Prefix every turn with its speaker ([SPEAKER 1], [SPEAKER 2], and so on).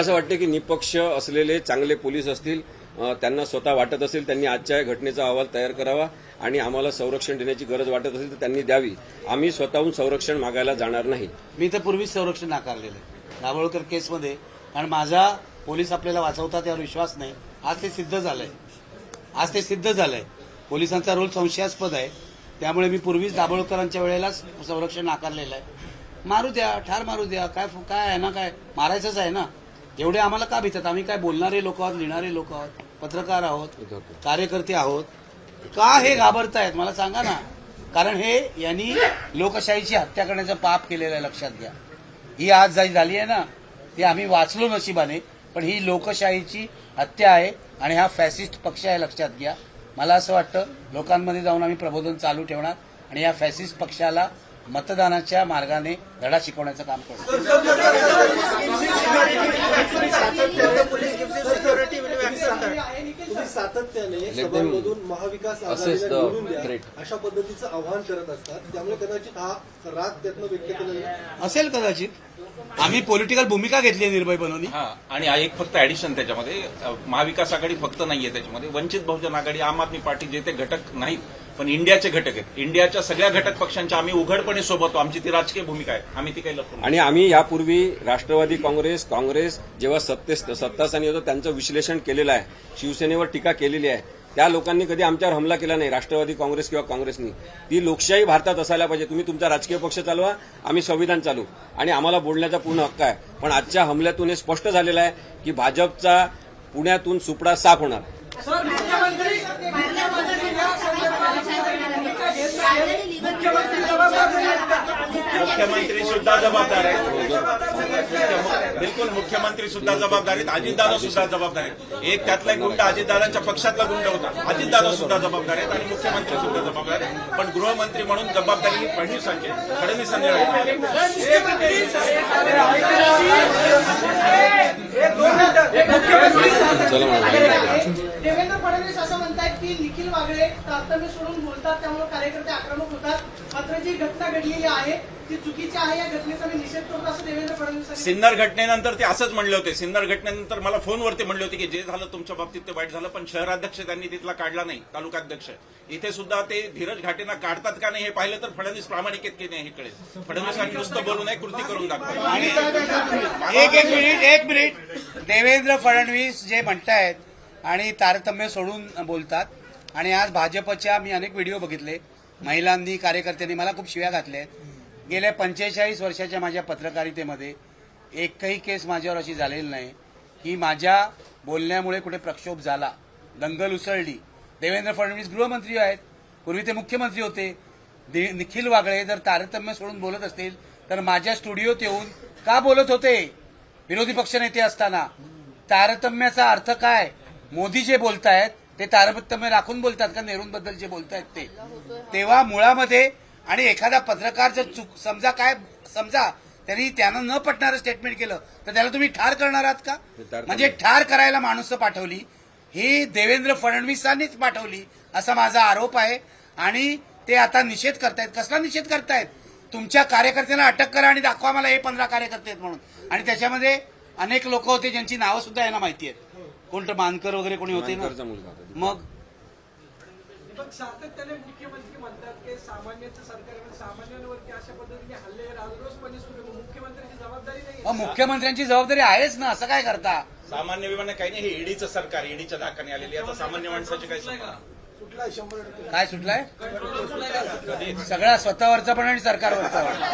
[SPEAKER 1] असं वाटतं की निपक्ष असलेले चांगले पोलीस असतील त्यांना स्वतः वाटत असेल त्यांनी आजच्या घटनेचा अहवाल तयार करावा आणि आम्हाला संरक्षण देण्याची गरज वाटत असेल तर त्यांनी द्यावी. आम्ही स्वतःहून संरक्षण मागायला जाणार नाही.
[SPEAKER 2] मी तर पूर्वीच संरक्षण नाकारलेलं आहे. दाभोळकर केसमध्ये. कारण माझा पोलीस आपल्याला वाचवतात यावर विश्वास नाही. आज ते सिद्ध झालंय. आज ते सिद्ध झालंय. पोलिसांचा रोल संशयास्पद आहे. त्यामुळे मी पूर्वीच दाभोळकरांच्या वेळेलाच संरक्षण नाकारलेलं आहे. मारू द्या ठार मारू द्या. काय काय आहे ना काय? मारायचंच आहे ना? एवढे आम्हाला का भीतात? आम्ही काय बोलणारे लोक आहोत लिहिणारे लोक आहोत पत्रकार आहोत कार्यकर्ते आहोत? का हे घाबरतायत? मला सांगा ना. कारण हे यांनी लोकशाहीची हत्या करण्याचं पाप केलेलं आहे लक्षात घ्या. ही आज जाई झाली आहे ना ती आम्ही वाचलो नशिबाने पण ही लोकशाहीची हत्या आहे आणि हा फॅसिस्ट पक्ष आहे लक्षात घ्या. मला असं वाटतं लोकांमध्ये जाऊन आम्ही प्रबोधन चालू ठेवणार आणि या फॅसिस्ट पक्षाला मतदानाच्या मार्गाने धडा शिकवण्याचं काम.
[SPEAKER 3] अशा पद्धतीचं आव्हान करत असतात. त्यामुळे कदाचित हा राग त्यातनं व्यक्त आहे.
[SPEAKER 2] असेल कदाचित. आम्ही पॉलिटिकल भूमिका घेतली आहे निर्भय बनवली
[SPEAKER 4] हा आणि एक फक्त ऍडिशन त्याच्यामध्ये. महाविकास आघाडी फक्त नाहीये त्याच्यामध्ये. वंचित बहुजन आघाडी आम आदमी पार्टी जे ते घटक नाहीत पण इंडियाचे घटक आहेत. इंडियाच्या सगळ्या घटक पक्षांच्या आम्ही उघडपणे सोबत आहोत. आमची ती राजकीय भूमिका आहे. आम्ही ती काही लपवून
[SPEAKER 1] आणि आम्ही यापूर्वी राष्ट्रवादी काँग्रेस काँग्रेस जेव्हा सत्ते सत्तास्थानी होतं त्यांचं विश्लेषण केलेलं आहे. शिवसेनेवर टीका केलेली आहे. त्या लोकांनी कधी आमच्यावर हमला केला नाही राष्ट्रवादी काँग्रेस किंवा काँग्रेसनी. ती लोकशाही भारतात असायला पाहिजे. तुम्ही तुमचा राजकीय पक्ष चालवा आम्ही संविधान चालू. आणि आम्हाला बोलण्याचा पूर्ण हक्क आहे. पण आजच्या हमल्यातून हे स्पष्ट झालेलं आहे की भाजपचा पुण्यातून सुपडा साफ होणार.
[SPEAKER 4] मुख्यमंत्री सुद्धा जबाबदार आहेत. बिलकुल मुख्यमंत्री सुद्धा जबाबदार आहेत. अजितदादा सुद्धा जबाबदार आहेत. एक त्यातला एक गुंड अजितदादांच्या पक्षातला गुंड होता. अजितदादा सुद्धा जबाबदार आहेत आणि मुख्यमंत्री सुद्धा जबाबदार आहेत. पण गृहमंत्री म्हणून जबाबदारी ही फडणवीसांची आहे. फडणवीसांनी
[SPEAKER 5] देवेंद्र फडणवीस असं म्हणतात की निखिल वागळे तारतम्य सोडून बोलतात त्यामुळे कार्यकर्ते आक्रमक होतात. मात्र जी घटना घडलेली आहे ती चुकीची आहे या घटनेचा मी निषेध करतो असं देवेंद्र फडणवीस
[SPEAKER 4] सिन्नर घटनेनंतर ते असंच म्हणले होते. सिन्नर घटनेनंतर मला फोनवरती म्हणले होते की जे झालं तुमच्या बाबतीत ते वाईट झालं पण शहराध्यक्ष त्यांनी तिथला काढला नाही तालुकाध्यक्ष. इथे सुद्धा ते धीरज घाटेंना काढतात का नाही हे पाहिलं तर फडणवीस प्रामाणिक आहेत की नाही हे कळेल. फडणवीसांनी नुसतं बोलू नये कृती करून दाखवा.
[SPEAKER 2] आणि एक एक मिनिट एक मिनिट. देवेंद्र फडणवीस जे म्हणतायत आणि तारतम्य सोडून बोलतात आणि आज भाजपच्या मी अनेक व्हिडिओ बघितले. महिलांनी कार्यकर्त्यांनी मला खूप शिव्या घातल्या आहेत. गेल्या पंचेचाळीस वर्षाच्या माझ्या पत्रकारितेमध्ये एकही केस माझ्यावर अशी झालेली नाही की माझ्या बोलण्यामुळे कुठे प्रक्षोभ झाला दंगल उसळली. देवेंद्र फडणवीस गृहमंत्री आहेत पूर्वी ते मुख्यमंत्री होते. दि- निखिल वागळे जर तारतम्य सोडून बोलत असतील तर माझ्या स्टुडिओत येऊन का बोलत होते? विरोधी पक्षनेते असताना. तारतम्याचा अर्थ काय? मोदी जे बोलतायत ते तारतम्य राखून बोलतात का नेहरूंबद्दल जे बोलतायत ते? तेव्हा मुळामध्ये आणि एखादा पत्रकार जर चूक समजा काय समजा त्यांनी त्यांना न पटणारं स्टेटमेंट केलं तर त्याला तुम्ही ठार करणार आहात का? म्हणजे ठार करायला माणूस पाठवली ही देवेंद्र फडणवीसांनीच पाठवली असा माझा आरोप आहे. आणि ते आता निषेध करतायत. कसला निषेध करतायत? तुमच्या कार्यकर्त्यांना अटक करा आणि दाखवा मला हे पंधरा कार्यकर्ते आहेत म्हणून. आणि त्याच्यामध्ये अनेक लोक होते ज्यांची नावं सुद्धा यांना माहिती आहेत. कोणतं मानकर वगैरे कोणी होते ना. मग
[SPEAKER 5] पण सातत्याने मुख्यमंत्री म्हणतात की सामान्यांचं सरकार सामान्यांवरती अशा पद्धतीने हल्ले राजरोसपणे सुरू. मुख्यमंत्र्यांची जबाबदारी नाही
[SPEAKER 2] मुख्यमंत्र्यांची जबाबदारी आहेच ना असं काय करता?
[SPEAKER 4] सामान्य विमान काही नाही हे ईडीचं सरकार ईडीच्या धाकाने आलेली आता सामान्य माणसाची काही संबंध नाही.
[SPEAKER 2] काय सुटलाय? सगळा स्वतःवरचा पण आणि सरकारवरचा पण.